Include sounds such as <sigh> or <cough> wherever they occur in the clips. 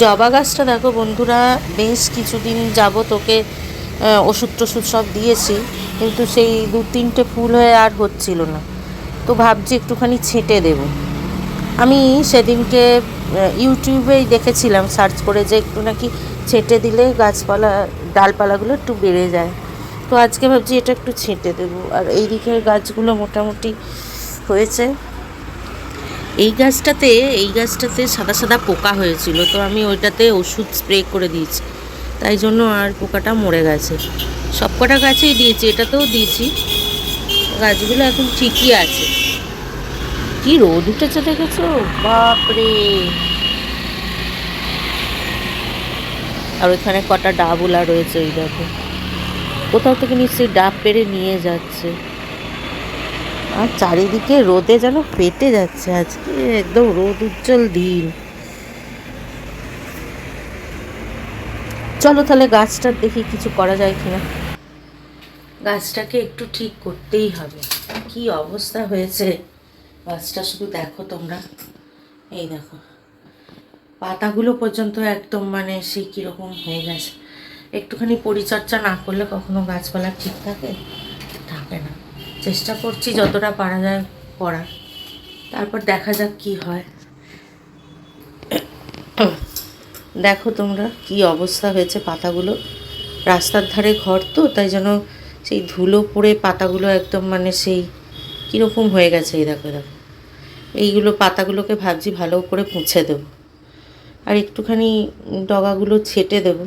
জবা গাছটা দেখো বন্ধুরা, বেশ কিছুদিন যাব তোকে ওষুধ টষুধ সব দিয়েছি, কিন্তু সেই দু তিনটে ফুল হয়ে আর হচ্ছিল না। তো ভাবছি একটুখানি ছেঁটে দেব। আমি সেদিনকে ইউটিউবেই দেখেছিলাম, সার্চ করে যে একটু নাকি ছেঁটে দিলে গাছপালা, ডালপালাগুলো একটু বেড়ে যায়। তো আজকে ভাবছি এটা একটু ছেঁটে দেবো। আর এই দিকের গাছগুলো মোটামুটি হয়েছে। এই গাছটাতে এই গাছটাতে সাদা সাদা পোকা হয়েছিল, তো আমি ওইটাতে ওষুধ স্প্রে করে দিয়েছি। তাই জন্য আর পোকাটা মরে গেছে। সব কটা গাছেই দিয়েছি, এটাতেও দিয়েছি। গাছগুলো এখন ঠিকই আছে। কি রোদ উঠেছে দেখেছ? বাপরে! আর ওইখানে কটা ডাবুলা রয়েছে, ওই দেখো। কোথাও থেকে নিশ্চয়ই ডাব পেরে নিয়ে যাচ্ছে। আর চারিদিকে রোদে যেন পেটে যাচ্ছে আজকে, একদম রোদ উজ্জ্বল দিন। চলো তাহলে গাছটার দেখি কিছু করা যায় কিনা। গাছটাকে একটু ঠিক করতেই হবে। কি অবস্থা হয়েছে? গাছটা শুধু দেখো তোমরা। এই দেখো। পাতাগুলো পর্যন্ত একদম মানে সেই কীরকম হয়ে গেছে। একটুখানি পরিচর্যা না করলে কখনো গাছপালা ঠিক থাকে? চেষ্টা করছি যতটা পারা যায় করার। তারপর দেখা যাক কি হয়। দেখো তোমরা কি অবস্থা হয়েছে পাতাগুলো। রাস্তার ধারে ঘর তো, তাই যেন সেই ধুলো পড়ে পাতাগুলো একদম মানে সেই কীরকম হয়ে গেছে, এই দেখো দেখো। এইগুলো পাতাগুলোকে ভাবছি ভালো করে মুছে দেবো। আর একটুখানি ডগাগুলো ছেটে দেবো।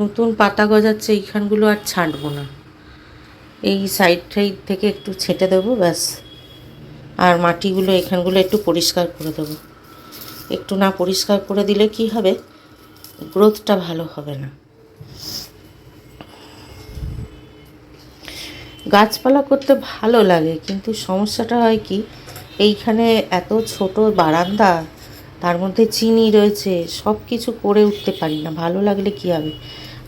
নতুন পাতা গজাচ্ছে, এইখানগুলো আর ছাঁটবো না। এই সাইড সাইড থেকে একটু ছেটে দেবো, ব্যাস। আর মাটিগুলো, এখানগুলো একটু পরিষ্কার করে দেবো। একটু না পরিষ্কার করে দিলে কি হবে? গ্রোথটা ভালো হবে না। গাছপালা করতে ভালো লাগে, কিন্তু সমস্যাটা হয় কি? এইখানে এত ছোট বারান্দা, তার মধ্যে চিনি রয়েছে সব কিছু করে উঠতে পারি না, ভালো লাগলে কি হবে?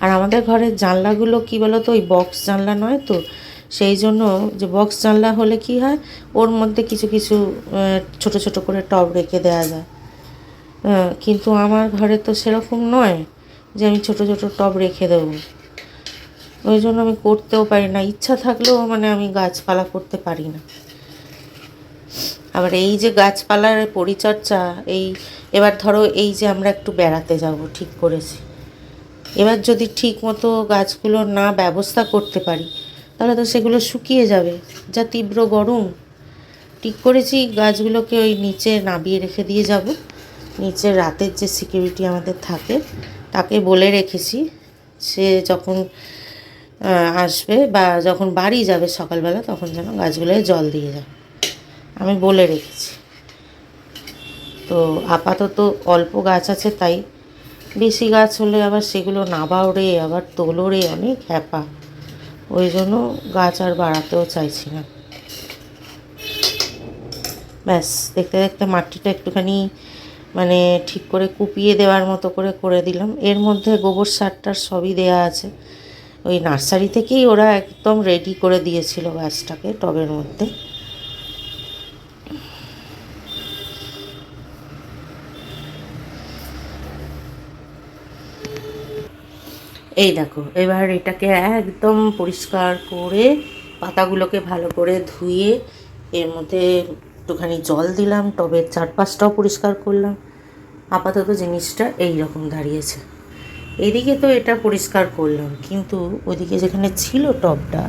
আর আমাদের ঘরের জানলাগুলো কি বলো তো ওই বক্স জানলা নয় তো সেই জন্য যে বক্স জানলা হলে কি হয়? ওর মধ্যে কিছু কিছু ছোট ছোট করে টব রেখে দেওয়া যায়। কিন্তু আমার ঘরে তো সেরকম নয় যে আমি ছোট ছোট টব রেখে দেবো। ওই জন্য আমি করতেও পারি না। ইচ্ছা থাকলেও মানে আমি গাছপালা করতে পারি না। আবার এই যে গাছপালার পরিচর্যা, এই, এবার ধরো এই যে আমরা একটু বেড়াতে যাব, ঠিক করেছি। এবার যদি ঠিক মতো গাছগুলো না ব্যবস্থা করতে পারি তাহলে তো সেগুলো শুকিয়ে যাবে। যা তীব্র গরম। ঠিক করেছি, গাছগুলোকে ওই নিচে নাবিয়ে রেখে দিয়ে যাব। নিচে রাতের যে সিকিউরিটি আমাদের থাকে, তাকে বলে রেখেছি। সে যখন আসবে বা যখন বাড়ি যাবে সকালবেলা, তখন যেন গাছগুলোয় জল দিয়ে যাবে আমি বলে রেখেছি। তো আপাতত অল্প গাছ আছে, তাই বেশি গাছ হলে আবার সেগুলো নাবাওড়ে আবার তোলোরে অনেক হ্যাপা। ওই জন্য গাছ আর বাড়াতেও চাইছি না। ব্যাস, দেখতে দেখতে মাটিটা একটুখানি মানে ঠিক করে কুপিয়ে দেওয়ার মতো করে করে দিলাম। এর মধ্যে গোবর সারটার সবই দেয়া আছে। ওই নার্সারি থেকেই ওরা একদম রেডি করে দিয়েছিল গাছটাকে টবের মধ্যে। এই দেখো, এবার এটাকে একদম পরিষ্কার করে পাতাগুলোকে ভালো করে ধুয়ে এর মধ্যে একটুখানি জল দিলাম, টবের চারপাশটাও পরিষ্কার করলাম। আপাতত জিনিসটা এই রকম দাঁড়িয়েছে। এদিকে তো এটা পরিষ্কার করলাম, কিন্তু ওদিকে যেখানে ছিল টবটা,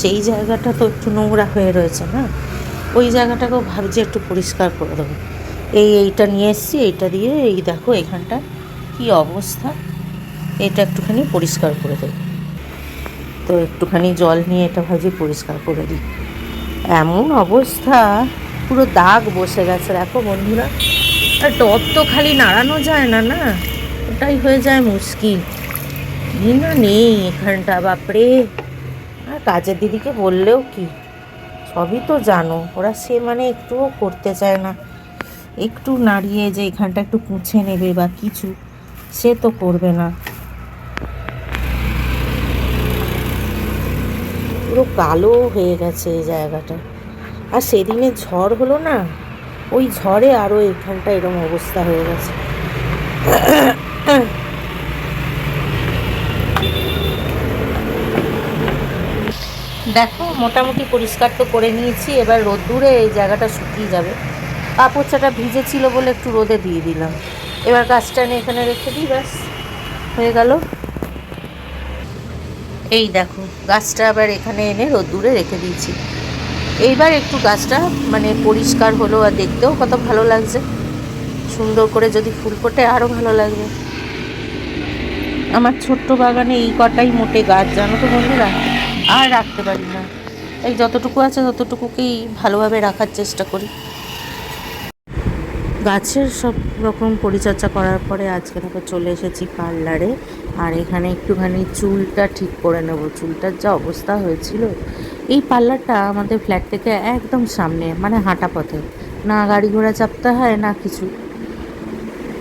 সেই জায়গাটা তো একটু নোংরা হয়ে রয়েছে না? ওই জায়গাটাকেও ভাবছি একটু পরিষ্কার করে দেবো। এই এইটা নিয়ে এসছি, এইটা দিয়ে এই দেখো এখানটা কি অবস্থা। এটা একটুখানি পরিষ্কার করে দেবো। তো একটুখানি জল নিয়ে এটা ভাজি পরিষ্কার করে দিই। এমন অবস্থা, পুরো দাগ বসে গেছে। দেখো বন্ধুরা, আর টব তো খালি নাড়ানো যায় না না? ওটাই হয়ে যায় মুশকিল। না নেই এখানটা, বাপরে। আর কাজের দিদিকে বললেও কি? সবই তো জানো, ওরা সে মানে একটুও করতে চায় না। একটু নাড়িয়ে যে এখানটা একটু পুছে নেবে বা কিছু, সে তো করবে না। কালো হয়ে গেছে এই জায়গাটা। আর সেদিনে ঝড় হলো না, ওই ঝড়ে আরও এখানটা এরম অবস্থা হয়ে গেছে। দেখো, মোটামুটি পরিষ্কার তো করে নিয়েছি, এবার রোদ্দুরে এই জায়গাটা শুকিয়ে যাবে। কাপড়চাটা ভিজে ছিল বলে একটু রোদে দিয়ে দিলাম। এবার গাছটা এখানে রেখে দিই, ব্যাস। হয়ে গেল। এই দেখো, গাছটা আবার এখানে এনে রোদ্দুরে রেখে দিয়েছি। এইবার একটু গাছটা মানে পরিষ্কার হলো আর দেখতেও কত ভালো লাগছে। সুন্দর করে যদি ফুল ফোটে আরও ভালো লাগবে। আমার ছোট্ট বাগানে এই কটাই মোটে গাছ, জানো তো বন্ধুরা? আর রাখতে পারি না। এই যতটুকু আছে ততটুকুকেই ভালোভাবে রাখার চেষ্টা করি। গাছের সব রকম পরিচর্যা করার পরে আজকে দেখো চলে এসেছি পার্লারে। আর এখানে একটুখানি চুলটা ঠিক করে নেব। চুলটার যা অবস্থা হয়েছিল, এই পার্লারটা আমাদের ফ্ল্যাট থেকে একদম সামনে মানে হাঁটা পথে। না গাড়ি ঘোড়া চাপতে হয়, না কিছু।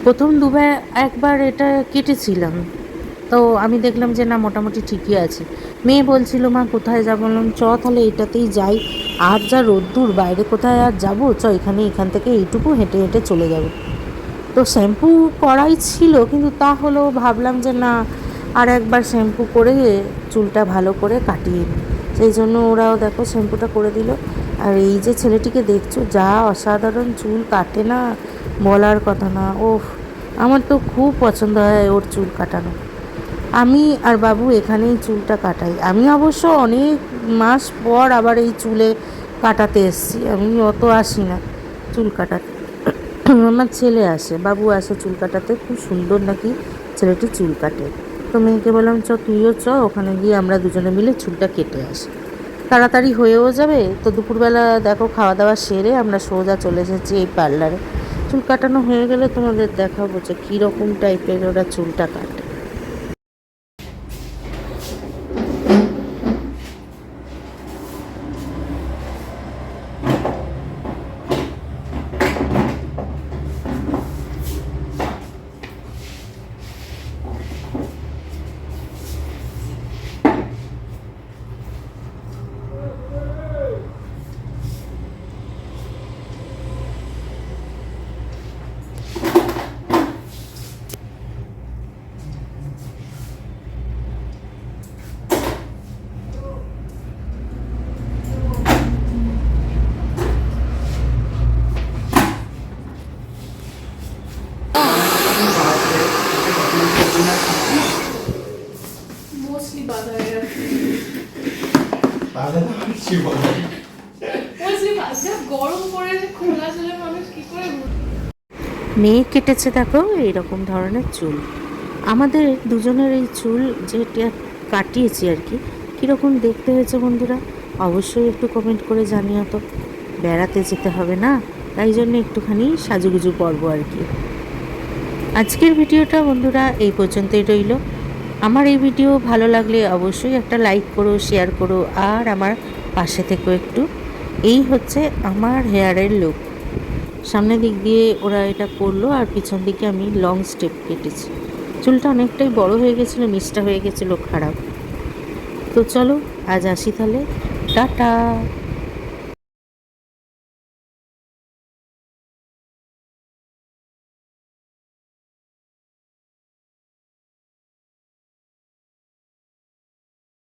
প্রথম দুবার একবার এটা কেটেছিলাম। তো আমি দেখলাম যে না, মোটামুটি ঠিকই আছে। মেয়ে বলছিল, মা, কোথায় যাব? বললাম, চ, তাহলে এটাতেই যাই। আর যা রোদ্দুর, বাইরে কোথায় আর যাব? চ এখানে এখান থেকে এইটুকু হেঁটে হেঁটে চলে যাব। তো শ্যাম্পু করাই ছিল, কিন্তু তা হলেও ভাবলাম যে না, আর একবার শ্যাম্পু করে চুলটা ভালো করে কাটিয়ে নিই। সেই জন্য ওরাও দেখো শ্যাম্পুটা করে দিল। আর এই যে ছেলেটিকে দেখছ, যা অসাধারণ চুল কাটে না, বলার কথা না, ওফ, আমার তো খুব পছন্দ হয় ওর চুল কাটানো। আমি আর বাবু এখানেই চুলটা কাটাই। আমি অবশ্য অনেক মাস পর আবার এই চুলে কাটাতে এসছি, আমি অত আসি না চুল কাটাতে। <coughs> আমার ছেলে আসে, বাবু আসে চুল কাটাতে, খুব সুন্দর নাকি ছেলেটি চুল কাটে। তো মেয়েকে বললাম, চ, তুইও চ, ওখানে গিয়ে আমরা দুজনে মিলে চুলটা কেটে আসি। তাড়াতাড়ি হয়েও যাবে, তো দুপুরবেলা দেখো খাওয়া দাওয়া সেরে আমরা সোজা চলে এসেছি এই পার্লারে। চুল কাটানো হয়ে গেলে তোমাদের দেখাবো যে কীরকম টাইপের ওরা চুলটা কাটে মোস্টলি বাধা হয়ে গেছে বাধা না হচ্ছে বলে মোস্টলি বাধা গরম পড়েছে খোলা চলে মানুষ কি করে ঘুরবে? মেয়ে কেটেছে দেখো, এইরকম ধরনের চুল। আমাদের দুজনের এই চুল যেটা কাটিয়েছি আর কি, কীরকম দেখতে হয়েছে বন্ধুরা? অবশ্যই একটু কমেন্ট করে জানিও তো। বেড়াতে যেতে হবে না, তাই জন্য একটুখানি সাজুগুজু পর্ব আর কি। আজকের ভিডিওটা বন্ধুরা এই পর্যন্তই রইল। আমার এই ভিডিও ভালো লাগলে অবশ্যই একটা লাইক করো শেয়ার করো, আর আমার পাশে থেকো একটু। এই হচ্ছে আমার হেয়ারের লুক সামনের দিক দিয়ে ওরা এটা করল, আর পিছন দিকে আমি লং স্টেপ কেটেছি। চুলটা অনেকটাই বড় হয়ে গেছিল মিসটা হয়ে গেছিল খারাপ। তো চলো, আজ আসি তাহলে। টাটা!